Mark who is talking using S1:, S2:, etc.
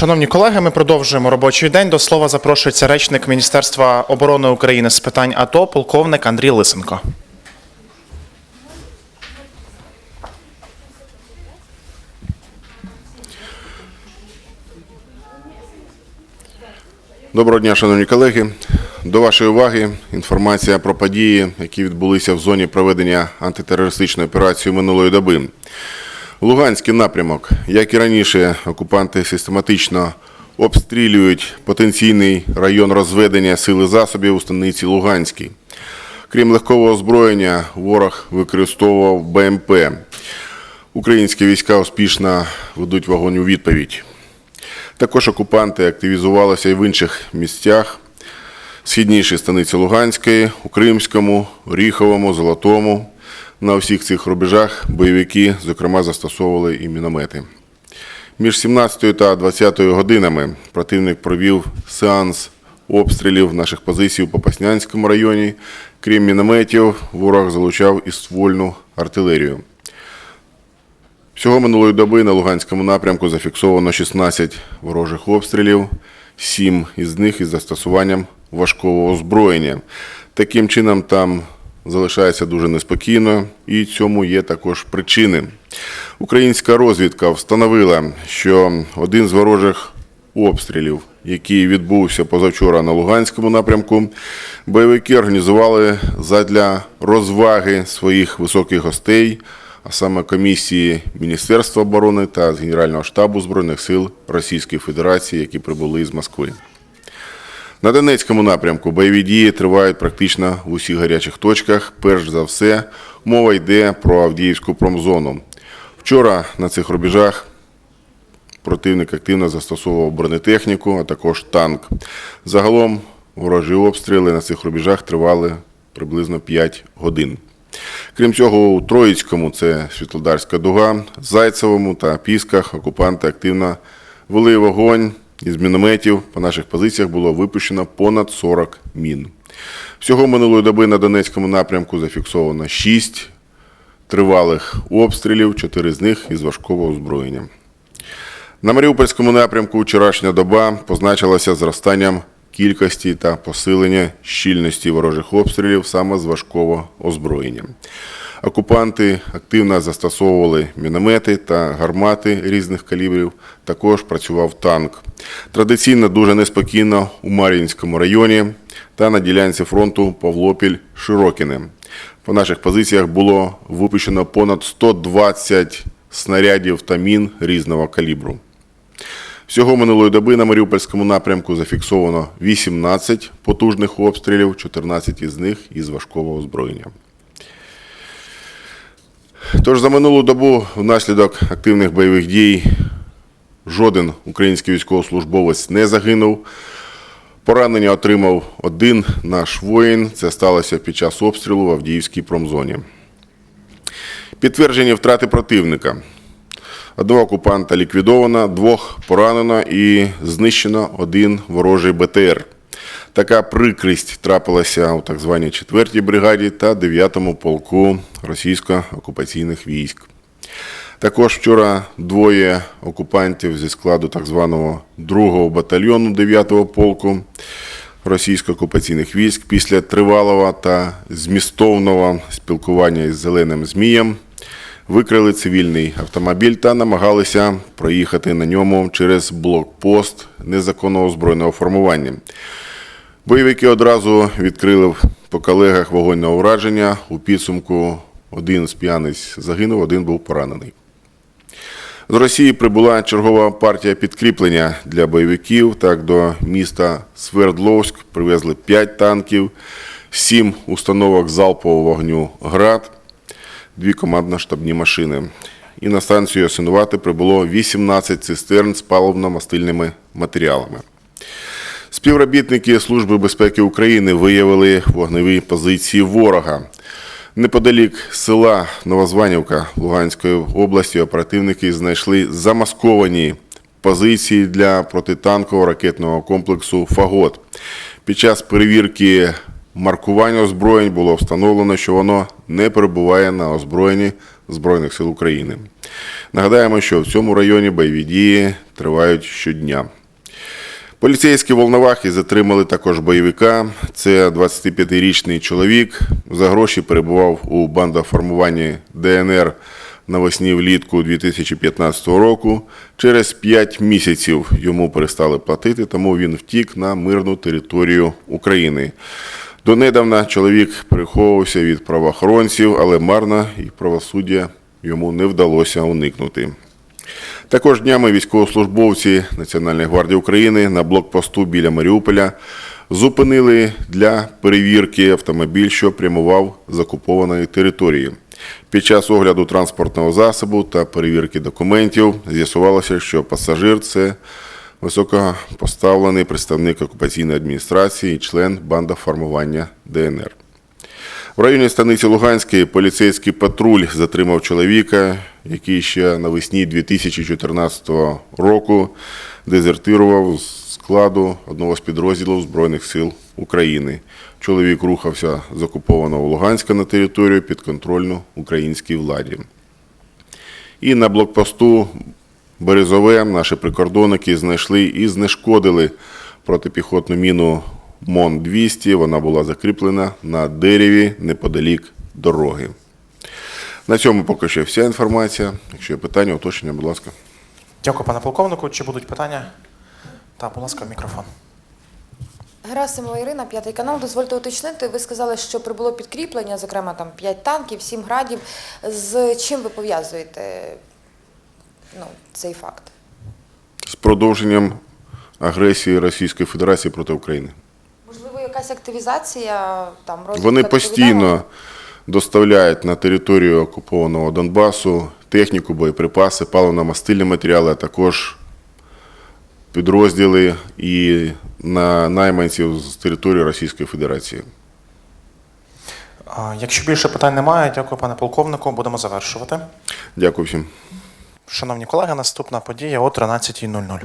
S1: Шановні колеги, ми продовжуємо робочий день. До слова запрошується речник Міністерства оборони України з питань АТО, полковник Андрій Лисенко.
S2: Доброго дня, шановні колеги. До вашої уваги інформація про події, які відбулися в зоні проведення антитерористичної операції минулої доби. Луганський напрямок, як і раніше, окупанти систематично обстрілюють потенційний район розведення сили засобів у станиці Луганській. Крім легкого озброєння, ворог використовував БМП. Українські війська успішно ведуть вогонь у відповідь. Також окупанти активізувалися і в інших місцях, східніші станиці Луганської, у Кримському, Ріховому, Золотому. На всіх цих рубежах бойовики, зокрема, застосовували і міномети. Між 17 та 20 годинами противник провів сеанс обстрілів наших позицій у Попаснянському районі. Крім мінометів, ворог залучав і ствольну артилерію. Всього минулої доби на Луганському напрямку зафіксовано 16 ворожих обстрілів, 7 із них із застосуванням важкого озброєння. Таким чином, там залишається дуже неспокійно, і цьому є також причини. Українська розвідка встановила, що один з ворожих обстрілів, який відбувся позавчора на Луганському напрямку, бойовики організували задля розваги своїх високих гостей, а саме комісії Міністерства оборони та з Генерального штабу Збройних сил Російської Федерації, які прибули з Москви. На Донецькому напрямку бойові дії тривають практично в усіх гарячих точках. Перш за все, мова йде про Авдіївську промзону. Вчора на цих рубежах противник активно застосовував бронетехніку, а також танк. Загалом ворожі обстріли на цих рубежах тривали приблизно 5 годин. Крім цього, у Троїцькому, це Світлодарська дуга, Зайцевому та Пісках окупанти активно вели вогонь із мінометів. По наших позиціях було випущено понад 40 мін. Всього минулої доби на Донецькому напрямку зафіксовано 6 тривалих обстрілів, 4 з них із важкого озброєння. На Маріупольському напрямку вчорашня доба позначилася зростанням кількості та посилення щільності ворожих обстрілів саме з важкого озброєння. Окупанти активно застосовували міномети та гармати різних калібрів. Також працював танк. Традиційно дуже неспокійно у Мар'їнському районі та на ділянці фронту Павлопіль-Широкіне. По наших позиціях було випущено понад 120 снарядів та мін різного калібру. Всього минулої доби на Маріупольському напрямку зафіксовано 18 потужних обстрілів, 14 із них із важкого озброєння. Тож за минулу добу внаслідок активних бойових дій жоден український військовослужбовець не загинув. Поранення отримав один наш воїн. Це сталося під час обстрілу в Авдіївській промзоні. Підтверджені втрати противника. Одного окупанта ліквідовано, двох поранено і знищено один ворожий БТР. Така прикрість трапилася у так званій 4-й бригаді та 9-му полку російсько-окупаційних військ. Також вчора двоє окупантів зі складу так званого 2-го батальйону 9-го полку російсько-окупаційних військ після тривалого та змістовного спілкування із зеленим змієм викрили цивільний автомобіль та намагалися проїхати на ньому через блокпост незаконного збройного формування. Бойовики одразу відкрили по колегах вогонь на ураження. У підсумку один з п'яниць загинув, один був поранений. З Росії прибула чергова партія підкріплення для бойовиків. Так, до міста Свердловськ привезли 5 танків, 7 установок залпового вогню ГРАД, дві командно-штабні машини. І на станцію Ясинувати прибуло 18 цистерн з паливно-мастильними матеріалами. Співробітники Служби безпеки України виявили вогневі позиції ворога. Неподалік села Новозванівка Луганської області оперативники знайшли замасковані позиції для протитанкового ракетного комплексу Фагот. Під час перевірки маркування озброєнь було встановлено, що воно не перебуває на озброєнні Збройних сил України. Нагадаємо, що в цьому районі бойові дії тривають щодня. Поліцейські Волновахи затримали також бойовика. Це 25-річний чоловік. За гроші перебував у бандоформуванні ДНР навесні влітку 2015 року. Через 5 місяців йому перестали платити, тому він втік на мирну територію України. Донедавна чоловік переховувався від правоохоронців, але марно і правосуддя йому не вдалося уникнути. Також днями військовослужбовці Національної гвардії України на блокпосту біля Маріуполя зупинили для перевірки автомобіль, що прямував з окупованої території. Під час огляду транспортного засобу та перевірки документів з'ясувалося, що пасажир це високопоставлений представник окупаційної адміністрації і член бандоформування ДНР. В районі станиці Луганської поліцейський патруль затримав чоловіка, який ще навесні 2014 року дезертирував з складу одного з підрозділів Збройних сил України. Чоловік рухався з окупованого Луганська на територію підконтрольну українській владі. І на блокпосту Березове наші прикордонники знайшли і знешкодили протипіхотну міну МОН-200. Вона була закріплена на дереві неподалік дороги. На цьому поки що вся інформація. Якщо є питання, уточнення, будь ласка.
S1: Дякую, пане полковнику. Чи будуть питання? Так, будь ласка, мікрофон.
S3: Герасимова Ірина, п'ятий канал. Дозвольте уточнити. Ви сказали, що прибуло підкріплення, зокрема там 5 танків, 7 градів. З чим ви пов'язуєте ну, цей факт?
S2: З продовженням агресії Російської Федерації проти України.
S3: Якась активізація там
S2: Вони постійно доставляють на територію окупованого Донбасу техніку, боєприпаси, паливно-мастильні матеріали, а також підрозділи і на найманців з території Російської Федерації.
S1: Якщо більше питань немає, дякую, пане полковнику. Будемо завершувати.
S2: Дякую всім.
S1: Шановні колеги, наступна подія о 13.00.